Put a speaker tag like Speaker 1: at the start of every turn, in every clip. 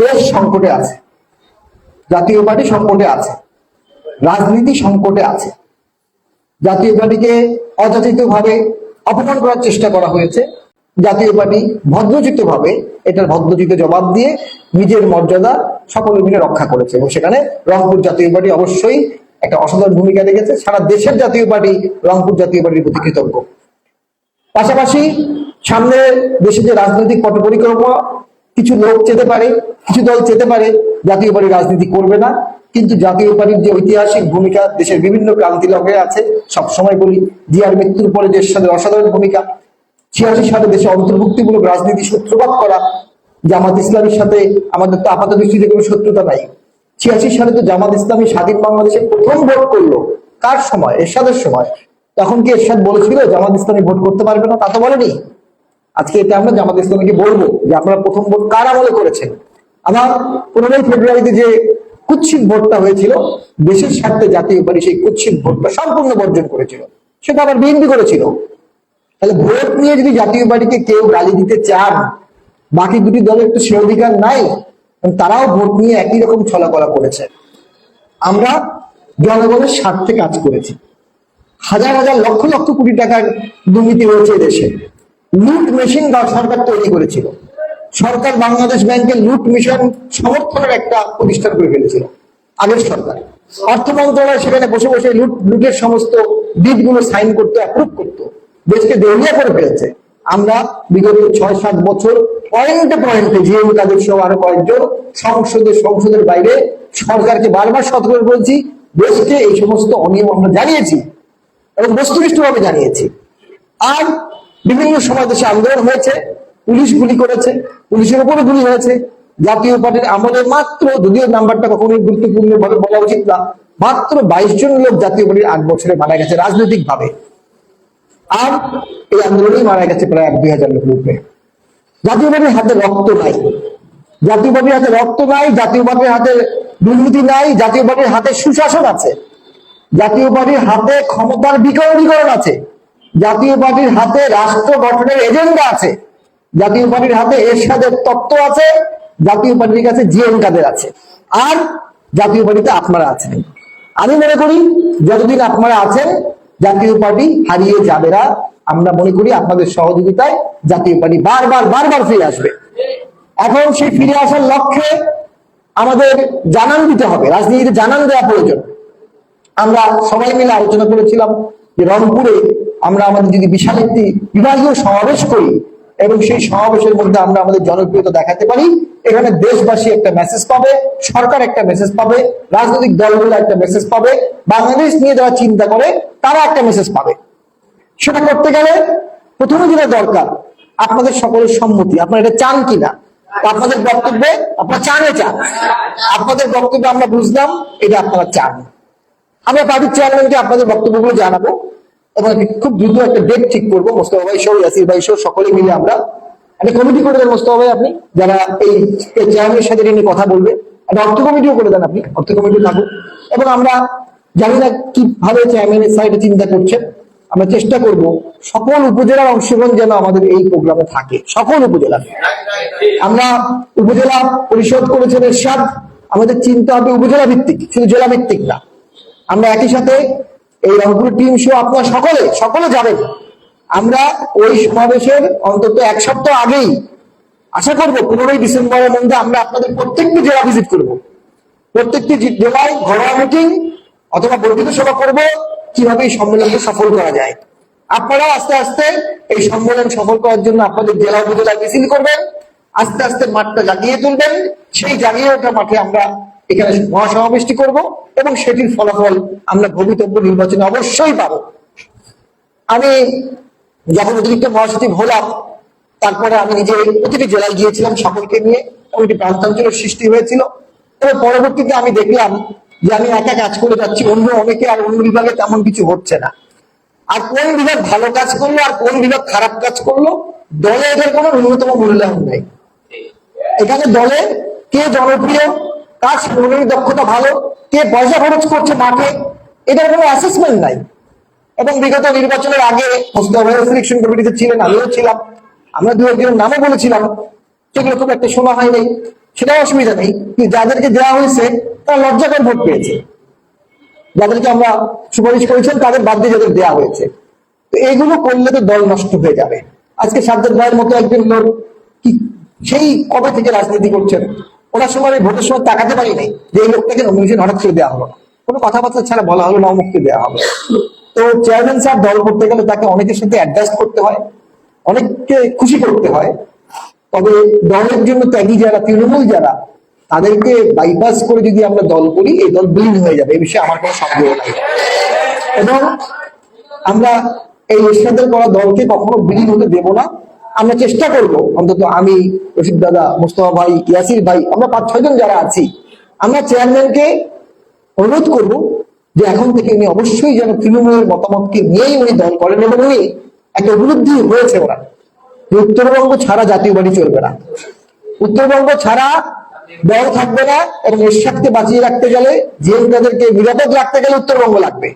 Speaker 1: দেশ সংকটে আছে, জাতীয় পার্টি সংকটে আছে, রাজনীতি সংকটে আছে। জাতীয় পার্টিকে অযাচিত ভাবে অপমান করার চেষ্টা করা হয়েছে। জাতীয় পার্টি ভদ্রচিত ভাবে এটার ভদ্রচিত জবাব দিয়ে নিজের মর্যাদা সকলে মিলে রক্ষা করেছে এবং সেখানে রংপুর জাতীয় পার্টি অবশ্যই একটা অসাধারণ ভূমিকা রেখেছে। সারা দেশের জাতীয় পার্টি রংপুর জাতীয় পার্টির প্রতি কৃতজ্ঞ। পাশাপাশি সামনে দেশে যে রাজনৈতিক পট পরিক্রমা কিছু লোক যেতে পারে, কিছু দল যেতে পারে, জাতীয় পার্টি রাজনীতি করবে না। কিন্তু জাতীয় পার্টির যে ঐতিহাসিক ভূমিকা, দেশের বিভিন্ন ক্রান্তি লগ্নে আছে সব সময় বলি, জিয়ার মৃত্যুর পরে দেশের সাথে অসাধারণ ভূমিকা ছিয়াশি সালে দেশে অন্তর্ভুক্তিমূলক রাজনীতি সূত্রপাত করা, জামাত ইসলামের সাথে আমাদের তো আপাত দৃষ্টিতে কোনো শত্রুতা নাই। ছিয়াশি সালে তো জামাত ইসলামী স্বাধীন বাংলাদেশে প্রথম ভোট করল, কার সময়? এরশাদের সময়। তখন কি এরশাদ বলেছিল, জামাত ইসলামী ভোট করতে পারবে না? তা তো বলেনি। আজকে এটা আমরা জামাত ইসলামীকে বলব যে আপনারা প্রথম ভোট কার আমলে করেছেন? আমার পনেরোই ফেব্রুয়ারিতে যে কুৎসিত ভোটটা হয়েছিল, দেশের স্বার্থে জাতীয় পার্টি সেই কুৎসিত ভোটটা সম্পূর্ণ বর্জন করেছিল। সেটা আবার বিএনপি করেছিল। তাহলে ভোট নিয়ে যদি জাতীয় পার্টিকে কেউ গালি দিতে চান, বাকি দুটি দলের তো সে অধিকার নাই তারাও ভোট নিয়ে একই রকম ছলাকলা করেছে। আমরা জনগণের স্বার্থে কাজ করেছি। হাজার হাজার লক্ষ লক্ষ কোটি টাকার দুর্নীতি হয়েছে দেশে। লুট মেশিন সরকার তৈরি করেছিল। সরকার বাংলাদেশ ব্যাংকের লুট মিশন সমর্থনের একটা প্রতিষ্ঠান করে ফেলেছিল আগের সরকার। অর্থ মন্ত্রণালয় সেখানে বসে বসে লুট, লুটের সমস্ত ডিটগুলো সাইন করতে অ্যাপ্রুভ করতো। দেশকে দেউলিয়া করে ফেলেছে। আমরা বিগত ছয় সাত বছর পয়েন্টে পয়েন্টে জিএম কাদের সহ আরও কয়েকজন সংসদের সংসদের বাইরে সরকারকে বারবার সতর্ক বলছি, দেশকে এই সমস্ত অনিয়ম আমরা জানিয়েছি এবং বস্তুনিষ্ঠভাবে জানিয়েছি। আর বিভিন্ন সময় দেশে আন্দোলন হয়েছে, পুলিশ গুলি করেছে, পুলিশের উপরে গুলি হয়েছে। জাতীয় পার্টির আমলে মাত্র যদিও নাম্বারটা কখনোই গুরুত্বপূর্ণ ভাবে বলা উচিত না, মাত্র বাইশ জন লোক জাতীয় পার্টির আট বছরে মারা গেছে রাজনৈতিক ভাবে আর এই আন্দোলনেই মারা গেছে প্রায় এক দুই হাজার লোক উপরে। জাতীয় পার্টির হাতে রক্ত নাই। জাতীয় পার্টির হাতে রক্ত নাই, জাতীয় পার্টির হাতে দুর্নীতি নাই, জাতীয় পার্টির হাতে সুশাসন আছে। জাতীয় পার্টির হাতে ক্ষমতার বিকরণীকরণ আছে। জাতীয় পার্টির হাতে রাষ্ট্র গঠনের এজেন্ডা আছে। জাতীয় পার্টির হাতে এরশাদের তত্ত্ব আছে, জাতীয় পার্টির কাছে জিএম কাদের আছে, আর জাতীয় পার্টিতে আপনারা আছেন। আমি মনে করি, যতদিন আপনারা আছেন, জাতীয় পার্টি হারিয়ে যাবে না। আমরা মনে করি আপনাদের সহযোগিতায় জাতীয় পার্টি বারবার বারবার ফিরে আসবে। এখন সেই ফিরে আসার লক্ষ্যে আমাদের জানান দিতে হবে, রাজনীতিতে জানান দেওয়া প্রয়োজন। আমরা সবাই মিলে আলোচনা করেছিলাম যে রংপুরে আমরা আমাদের যদি বিশাল একটি বিভাগীয় সমাবেশ করি এবং সেই সমাবেশের মধ্যে আমরা আমাদের জনপ্রিয়তা দেখাতে পারি, এখানে দেশবাসী একটা মেসেজ পাবে, সরকার একটা মেসেজ পাবে, রাজনৈতিক দলগুলো একটা মেসেজ পাবে, বাংলাদেশ নিয়ে যারা চিন্তা করে, তারা একটা মেসেজ পাবে। সেটা করতে গেলে প্রথমে যেটা দরকার, আপনাদের সকলের সম্মতি, আপনারা এটা চান কিনা? আপনাদের বক্তব্যে আপনারা চানে চান আপনাদের বক্তব্যে আমরা বুঝলাম, এটা আপনারা চান। আমরা পার্টির চেয়ারম্যানকে আপনাদের বক্তব্যগুলো জানাব। এবং খুব দ্রুত একটা ডেট ঠিক করব, মোস্তফা ভাই সহ ইয়াসির ভাই সহ সকলে মিলে আমরা একটা কমিটি করে দেন মোস্তফা ভাই আপনি, যারা এই চেয়ারম্যানের সাথে নিয়ে কথা বলবে। একটা অর্থ কমিটিও করে দেন আপনি, অর্থ কমিটি থাকুক। এবং আমরা জানি না কীভাবে চেয়ারম্যানের সাইডে চিন্তা করছেন। আমরা চেষ্টা করব সকল উপজেলার অংশগ্রহণ যেন আমাদের এই প্রোগ্রামে থাকে, সকল উপজেলা। আমরা উপজেলা পরিষদ করেছেন এরশাদ, আমাদের চিন্তা হবে উপজেলা ভিত্তিক শুধু জেলা ভিত্তিক না। আমরা একই সাথে এই রংপুর টিম শো আপনার সকলে সকলে যাবেন। আমরা ওই সমাবেশের অন্তত এক সপ্তাহ আগেই আশা করব পনেরোই ডিসেম্বরের মধ্যে আমরা আপনাদের প্রত্যেকটি জেলা ভিজিট করব। প্রত্যেকটি জেলায় ঘরোয়া মিটিং অথবা বর্ধিত সভা করব, কীভাবে এই সম্মেলনকে সফল করা যায়। আপনারা আস্তে আস্তে এই সম্মেলন সফল করার জন্য আপনাদের জেলা উপজেলা মিছিল করবেন, আস্তে আস্তে মাঠটা জাগিয়ে তুলবেন, সেই জাগিয়ে ওঠা মাঠে আমরা এখানে মহাসমাবেশটি করব এবং সেটির ফলাফল আমরা ভবিতব্য নির্বাচনে অবশ্যই পাবো। আমি যখন অতিরিক্ত মহাসচিব হলাম, তারপরে আমি নিজে প্রতিটি জেলায় গিয়েছিলাম সকলকে নিয়ে এবং একটি সৃষ্টি হয়েছিল তবে পরবর্তীতে আমি দেখলাম যে আমি একা কাজ করে যাচ্ছি, অন্য অনেকে আর অন্য বিভাগে তেমন কিছু হচ্ছে না। আর কোন বিভাগ ভালো কাজ করল আর কোন বিভাগ খারাপ কাজ করল, দলে এদের কোনো ন্যূনতম মূল্যায়ন নেই। এখানে দলে কে জনপ্রিয় কার সাংগঠনিক দক্ষতা ভালো, কে পয়সা খরচ করছে মাঠে, এটার কোনো অ্যাসেসমেন্ট নাই। এবং বিগত নির্বাচনের আগে সিলেকশন কমিটিতে ছিলেন, আমিও ছিলাম। আমরা দু একজনের নামও বলেছিলাম, সেগুলো খুব একটা শোনা হয়নি সেটা অসুবিধা নেই, কিন্তু যাদেরকে দেওয়া হয়েছে, তারা লজ্জাকর ভোট পেয়েছে। যাদেরকে আমরা সুপারিশ করেছেন তাদের বাদ দিয়ে যাদের দেওয়া হয়েছে। তো এগুলো করলে তো দল নষ্ট হয়ে যাবে। আজকে সাজ্জাদ ভাইয়ের মতো একজন লোক কি, সেই কবে থেকে রাজনীতি করছেন? ওনার সময় আমি ভোটের সময় তাকাতে পারিনি যে এই লোকটাকে নমিনেশন হঠাৎ করে দেওয়া হলো। কোনো কথাবার্তা ছাড়া বলা হলো না অমুককে দেওয়া হবে তো চেয়ারম্যান স্যার দল করতে গেলে তাকে অনেকের সাথে অ্যাডজাস্ট করতে হয়, অনেককে খুশি করতে হয়। তবে দলের জন্য ত্যাগী যারা, তৃণমূল যারা, তাদেরকে বাইপাস করে যদি আমরা দল করি, এই দল বিলীন হয়ে যাবে। এই বিষয়ে আমার কোনো সন্দেহ নাই। এবং আমরা এই এরশাদের করা দলকে কখনো বিলীন হতে দেব না। আমরা চেষ্টা করব, অন্তত আমি রশিদ দাদা, মোস্তফা ভাই, ইয়াসির ভাই, আমরা পাঁচ, ছয় জন যারা আছি, আমরা চেয়ারম্যানকে অনুরোধ করব যে এখন থেকে উনি অবশ্যই যেন তৃণমূলের মতামতকে নিয়েই উনি দল করেন এবং উনি একটা উপলব্ধি হয়েছে ওরা। যে উত্তরবঙ্গ ছাড়া জাতীয় বাড়ি চলবে না। উত্তরবঙ্গ ছাড়া দল থাকবে না এবং এরশাদকে বাঁচিয়ে রাখতে গেলে যে তাদেরকে নিরাপদ রাখতে গেলে উত্তরবঙ্গ লাগবে।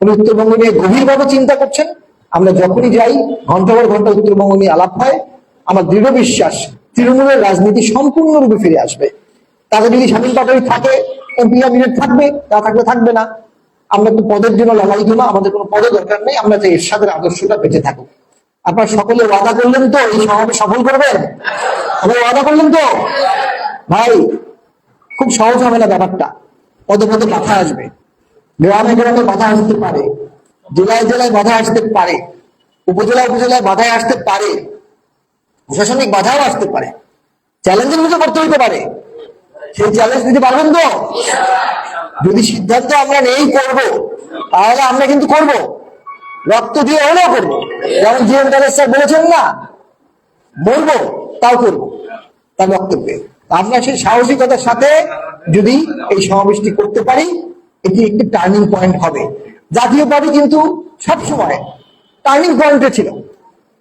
Speaker 1: উনি উত্তরবঙ্গ নিয়ে গভীরভাবে চিন্তা করছেন। আমরা যখনই যাই, ঘণ্টা পর ঘণ্টা উত্তরবঙ্গ নিয়ে আলাপ হয়, আমার দৃঢ় বিশ্বাস তৃণমূলের রাজনীতি সম্পূর্ণরূপে ফিরে আসবে। তাদের যদি স্বাধীন পাটারি থাকে থাকবে, তা থাকলে থাকবে না। আমরা তো পদের জন্য লড়াই না আমাদের কোনো পদের দরকার নেই, আমরা যে এরশাদের আদর্শটা বেঁচে থাকুক। আপনার সকলে ওয়াদা করলেন তো, এই সমাবেশ সফল করবেন? আপনারা ওয়াদা করলেন তো? ভাই, খুব সহজ হবে না ব্যাপারটা। পদে পদে মাথা আসবে। গ্রামে গ্রামে বাধা আসতে পারে। জেলায় জেলায় বাধা আসতে পারে উপজেলা উপজেলায় বাধায় আসতে পারে, প্রশাসনিক বাধাও আসতে পারে চ্যালেঞ্জের মধ্যে করতে হইতে পারে। সেই চ্যালেঞ্জ দিতে পারবেন তো? যদি সিদ্ধান্ত আমরা নেই করব, তাহলে আমরা কিন্তু করব। রক্ত দিয়ে হলেও করব। যেমন জিএম কাদের স্যার বলেছেন না বলব তাও করব। তার বক্তব্যে আমরা সেই সাহসিকতার সাথে যদি এই সমাবেশটি করতে পারি, এটি একটি টার্নিং পয়েন্ট হবে। জাতীয় পার্টি কিন্তু সবসময় টার্নিং পয়েন্টে ছিল।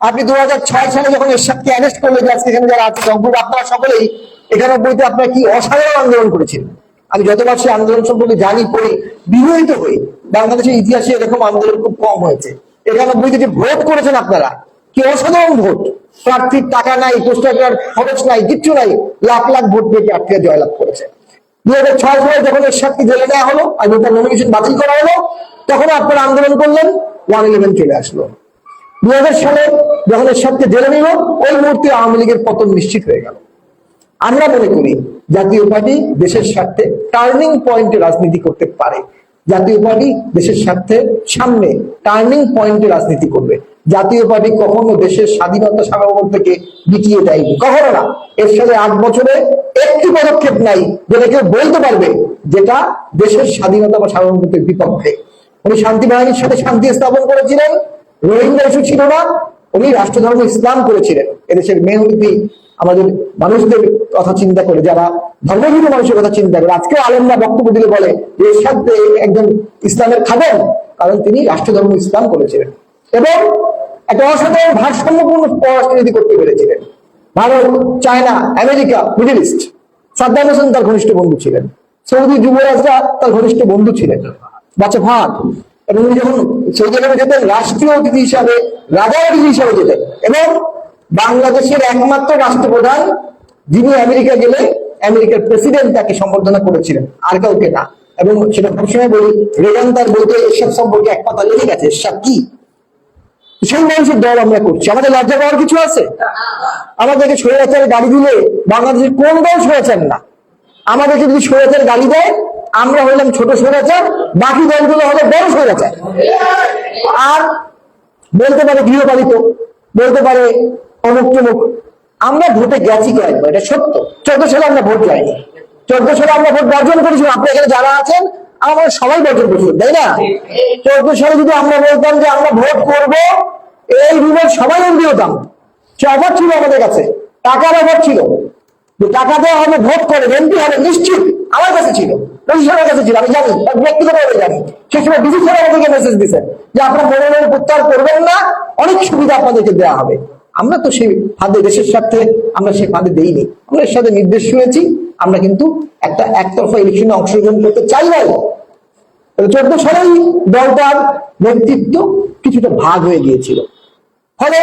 Speaker 1: আপনি দুহাজার ছয় সালে যখন এরশাদকে অ্যারেস্ট করলেন আজকে এখানে যারা আছে জঙ্গুর আপনারা সকলেই এখানে বইতে আপনারা কি অসাধারণ আন্দোলন করেছিলেন আমি যতবার সেই আন্দোলন সম্পর্কে জানি, পড়ি বিরোহিত হই, বাংলাদেশের ইতিহাসে এরকম আন্দোলন খুব কম হয়েছে। এখানে বইতে যে ভোট করেছেন আপনারা, কি অসাধারণ ভোট? প্রার্থীর টাকা নাই, পোস্টার খরচ নাই, কিচ্ছু নাই, লাখ লাখ ভোট পেয়ে প্রার্থীরা জয়লাভ করেছে। দুই হাজার ছয় সালে যখন এরশাদকে জেলে নেওয়া হলো আর তার নমিনেশন বাতিল করা হলো, তখন আপনারা আন্দোলন করলেন, ওয়ান ইলেভেন চলে আসলো। দুই হাজার সালে যখন এরশাদকে জেলে নিল, ওই মুহূর্তে আওয়ামী লীগের পতন নিশ্চিত হয়ে গেল। আমরা মনে করি জাতীয় পার্টি দেশের স্বার্থে টার্নিং পয়েন্টে রাজনীতি করতে পারে। জাতীয় পার্টি দেশের স্বার্থে সামনে টার্নিং পয়েন্টে রাজনীতি করবে। জাতীয় পার্টি কখনো দেশের স্বাধীনতা সার্বভৌমত্বকে বিকিয়ে দেয়নি। কখনো না। এর সাথে আট বছরে একটি পদক্ষেপ নাই যেটা কেউ বলতে পারবে যেটা দেশের স্বাধীনতা বা সার্বভৌমত্বের বিপক্ষে। উনি শান্তি বাহিনীর সাথে শান্তি স্থাপন করেছিলেন, রোহিঙ্গা ইস্যু ছিল না, উনি রাষ্ট্রধর্ম ইসলাম করেছিলেন। এদেশের মেহনতি আমাদের মানুষদের কথা চিন্তা করে, যারা ধর্মভীত মানুষের কথা চিন্তা করে। আজকে আলেমরা বক্তব্য দিলে বলে এর সাথে একজন ইসলামের খাদেন কারণ তিনি রাষ্ট্রধর্ম ইসলাম করেছিলেন। এবং একটা অসাধারণ ভারসাম্যপূর্ণ পররাষ্ট্রনীতি করতে পেরেছিলেন। Bharat, China, America, middle east, Saddam Hussein তার ঘনিষ্ঠ বন্ধু ছিলেন। সৌদি যুবরাজরা তার ঘনিষ্ঠ বন্ধু ছিলেন। বাচ্চা ভাগ। এবং উনি যখন সৌদি আরবে যেতেন, রাষ্ট্রীয় অতিথি হিসাবে রাজা অতিথি হিসাবে যেতেন। এবং বাংলাদেশের একমাত্র রাষ্ট্রপ্রধান, যিনি আমেরিকা গেলে, আমেরিকার প্রেসিডেন্ট তাকে সম্বর্ধনা করেছিলেন, আর কাউকে না। এবং সেটা সবসময় বলি রেগান তার বইতে এসব সম্পর্কে এক কথা লিখে গেছে এসব কি? সেই মানুষের দল আমরা করছি। আমাদের লজ্জা পাওয়ার কিছু আছে? আমাদেরকে স্বৈরাচার গাড়ি দিলে বাংলাদেশের কোন দল স্বৈরাচার না। আমাদেরকে যদি স্বৈরাচার গালি দেয়, আমরা হইলাম ছোট স্বৈরাচার, বাকি দলগুলো হলো বড় স্বৈরাচার। আর বলতে পারে গৃহপালিত, বলতে পারে অমুক তমুক। আমরা ভোটে গেছি কয়েকবার, এটা সত্য। চোদ্দ সালে আমরা ভোট যাইনি চোদ্দ সালে আমরা ভোট বর্জন করেছিলাম আপনি এখানে যারা আছেন আমরা সবাই বর্জন করেছিলাম তাই না? চোদ্দ সালে যদি আমরা বলতাম যে আমরা ভোট করব এই রুমের সবাই এমপি হতাম। সে ছিল আমাদের কাছে টাকার অফার ছিল। টাকা দেওয়া হবে ভোট করে এমপি হবে নিশ্চিত আমার কাছে ছিল পজিশনের কাছে ছিল আমি জানি ব্যক্তিগতভাবে জানি। সে সময় বিজু আমাদেরকে মেসেজ দিচ্ছেন যে আপনার মনোনয়ন প্রত্যাহার করবেন না অনেক সুবিধা আপনাদেরকে দেওয়া হবে। আমরা তো সেই ফাঁদে দেশের স্বার্থে আমরা সেই ফাঁদে দেইনি। আমরা এর সাথে নির্দেশ শুনেছি আমরা কিন্তু একটা একতরফা ইলেকশনে অংশগ্রহণ করতে চাই নাই। চোদ্দ সালেই দলটার নেতৃত্ব কিছুটা ভাগ হয়ে গিয়েছিল। ফলে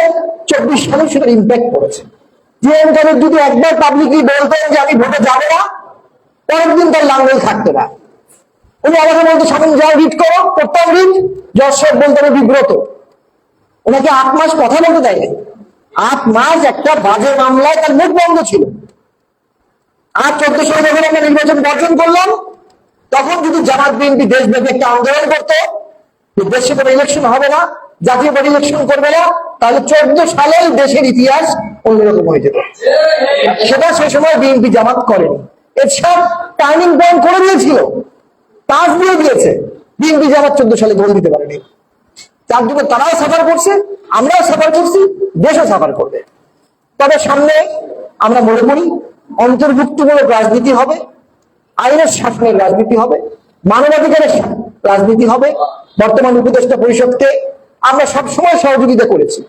Speaker 1: চব্বিশ সালে সেটার ইম্প্যাক্ট পড়েছে। জিএম কাদের যদি একবার পাবলিকলি বলতেন যে আমি ভোটে যাব না, পরের দিন তার লাঙ্গল থাকতো না। উনি আমাকে বলতো স্বামী যাও রিট করো করতাম রিট যশোর বলতে আমি বিব্রত। ওনাকে আট মাস কথা বলতে দেয়নি। আট মাস একটা বাজে মামলায় তার মুখ বন্ধ ছিল। আর চোদ্দ সালে যখন আমরা নির্বাচন বর্জন করলাম, তখন যদি জামাত বিএনপি দেশব্যাপী একটা আন্দোলন করতো দেশে কোনো ইলেকশন হবে না, জাতীয় পার্টি ইলেকশন করবে না, তাহলে চোদ্দ সালেই দেশের ইতিহাস অন্যরকম হয়ে যেত। সেটা সে সময় বিএনপি জামাত করেনি। এরশাদ টার্নিং পয়েন্ট করে দিয়েছিল পাস দিয়ে দিয়েছে। বিএনপি জামাত চোদ্দ সালে গোল দিতে পারেনি। তার জন্য তারাও সাফার করছে, আমরাও সাফার করছি, দেশও সাফার করবে। তবে সামনে আমরা মনে করি অন্তর্ভুক্তমূলক রাজনীতি হবে, আইনের শাসনের রাজনীতি হবে, মানবাধিকারের রাজনীতি হবে। বর্তমান উপদেষ্টা পরিষদকে আমরা সবসময় সহযোগিতা করেছি।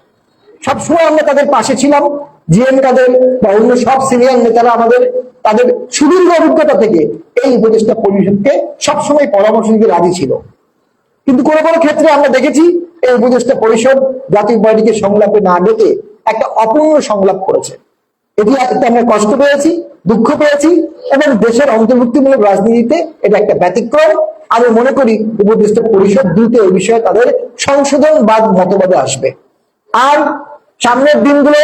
Speaker 1: সবসময় আমরা তাদের পাশে ছিলাম, জিএম কাদের বা অন্য সব সিনিয়র নেতারা আমাদের, তাদের সুদীর্ঘ অভিজ্ঞতা থেকে এই উপদেষ্টা পরিষদকে সবসময় পরামর্শ দিতে রাজি ছিল। কিন্তু কোনো কোনো ক্ষেত্রে আমরা দেখেছি এই উপদেষ্টা পরিষদ জাতীয় পার্টিকে সংলাপে না ডেকে একটা অপূর্ণ সংলাপ করেছে। এটি একটা আমরা কষ্ট পেয়েছি, দুঃখ পেয়েছি এবং দেশের অন্তর্ভুক্তিমূলক রাজনীতিতে এটা একটা ব্যতিক্রম। আমি মনে করি উপদেষ্টা পরিষদ দ্রুত এই বিষয়ে তাদের সংশোধনবাদ মতবাদে আসবে। আর সামনের দিনগুলো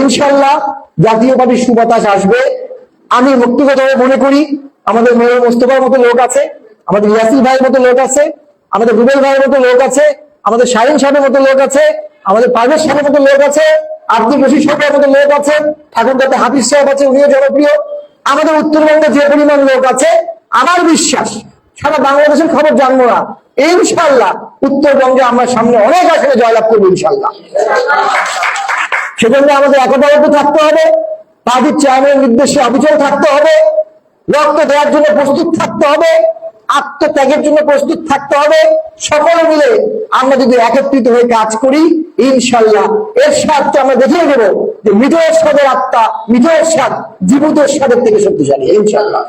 Speaker 1: ইনশাল্লাহ জাতীয় পার্টির সুবাতাস আসবে। আমি ব্যক্তিগতভাবে মনে করি, আমাদের মেয়র মোস্তফার মতো লোক আছে, আমাদের ইয়াসির ভাইয়ের মতো লোক আছে, আমাদের রুবেল ভাইয়ের মতো লোক আছে, আমাদের শাহিন সাহেবের মতো লোক আছে, আমাদের পারভেজ সাহেবের মতো লোক আছে। আব্দুল রশিদ সাহেবের মতো লোক আছে ঠাকুরদাতে হাফিজ সাহেব আছে, উনিও জনপ্রিয়। আমাদের উত্তরবঙ্গে যে পরিমাণ লোক আছে, আমার বিশ্বাস, সারা বাংলাদেশের খবর জানব না। ইনশাল্লাহ উত্তরবঙ্গে আমরা সামনে অনেক আসলে জয়লাভ করব ইনশাল্লাহ সেজন্য আমাদের একতাবদ্ধ থাকতে হবে পার্টির চেয়ারম্যানের নির্দেশে অবিচল থাকতে হবে, রক্ত দেওয়ার জন্য প্রস্তুত থাকতে হবে। আত্মত্যাগের জন্য প্রস্তুত থাকতে হবে। সকলে মিলে আমরা যদি একত্রিত হয়ে কাজ করি ইনশাল্লাহ এর স্বাদকে আমরা দেখিয়ে দেবো যে মৃত স্বাদের আত্মা মৃত স্বাদ জীবিত স্বাদের থেকে শক্তিশালী ইনশাল্লাহ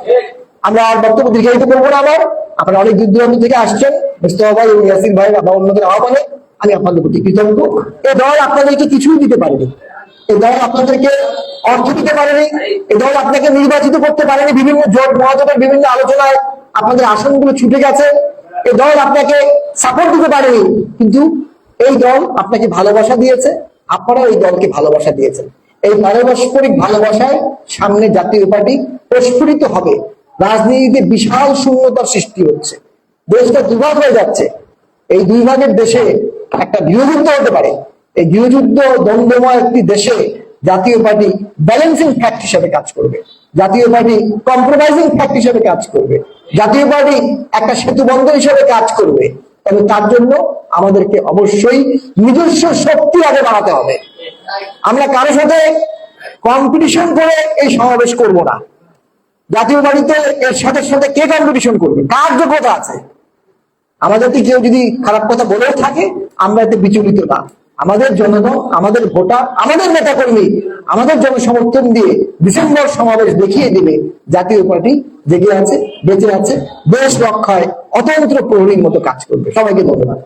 Speaker 1: আমরা আর বক্তব্য দীর্ঘায়িত করব না আবার। আপনারা অনেক দূর দূরান্ত থেকে আসছেন মুস্তফা ভাই এবং ইয়াসিন ভাই বা অন্যদের আহ্বানে আমি আপনাদের প্রতি কৃতজ্ঞ। এ দল আপনাদেরকে কিছুই দিতে পারেনি। এ দল আপনাদেরকে অর্থ দিতে পারেনি। এ দল আপনাকে নির্বাচিত করতে পারেনি বিভিন্ন জোট মহাজোটের বিভিন্ন আলোচনায়। আপনাদের আসনগুলো ছুটে গেছে। এই দল আপনাকে সাপোর্ট দিতে পারেনি, কিন্তু এই দল আপনাকে ভালোবাসা দিয়েছে। আপনারা এই দলকে ভালোবাসা দিয়েছেন। এই পারস্পরিক ভালোবাসায় সামনে জাতীয় পার্টি প্রস্ফুটিত হবে। রাজনীতিতে বিশাল শূন্যতার সৃষ্টি হচ্ছে। দেশটা দুভাগ হয়ে যাচ্ছে। এই দুই ভাগের দেশে একটা গৃহযুদ্ধ হতে পারে। এই গৃহযুদ্ধ দ্বন্দ্বময় একটি দেশে জাতীয় পার্টি ব্যালেন্সিং ফ্যাক্ট হিসেবে কাজ করবে। জাতীয় পার্টি কম্প্রোমাইজিং ফ্যাক্ট হিসেবে কাজ করবে। জাতীয় পার্টি একটা সেতু বন্ধ হিসেবে কাজ করবে, তবে তার জন্য আমাদেরকে অবশ্যই নিজস্ব শক্তি আগে বাড়াতে হবে। আমরা কারোর সাথে কম্পিটিশন করে এই সমাবেশ করব না। জাতীয় বাড়িতে এর সাথে সাথে কে কম্পিটিশন করবে? কার যোগ্যতা আছে? আমাদেরকে কেউ যদি খারাপ কথা বলেও থাকে, আমরা এতে বিচলিত না। আমাদের জনগণ, আমাদের ভোটার, আমাদের নেতা কর্মী আমাদের জনসমর্থন দিয়ে ডিসেম্বর সমাবেশ দেখিয়ে দিবে জাতীয় পার্টি জেগে আছে, বেঁচে আছে, দেশ রক্ষায় অতন্ত্র প্রহরীর মতো কাজ করবে। সবাইকে ধন্যবাদ।